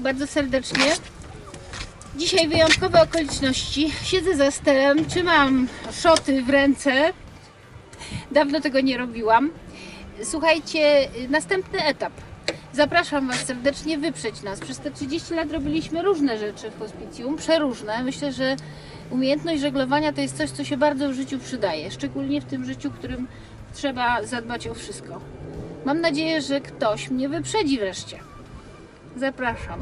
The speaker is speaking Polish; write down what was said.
bardzo serdecznie. Dzisiaj wyjątkowe okoliczności. Siedzę za sterem, trzymam szoty w ręce. Dawno tego nie robiłam. Słuchajcie, następny etap. Zapraszam Was serdecznie, wyprzeć nas. Przez te 30 lat robiliśmy różne rzeczy w hospicjum, przeróżne. Myślę, że umiejętność żeglowania to jest coś, co się bardzo w życiu przydaje, szczególnie w tym życiu, w którym trzeba zadbać o wszystko. Mam nadzieję, że ktoś mnie wyprzedzi wreszcie. Zapraszam.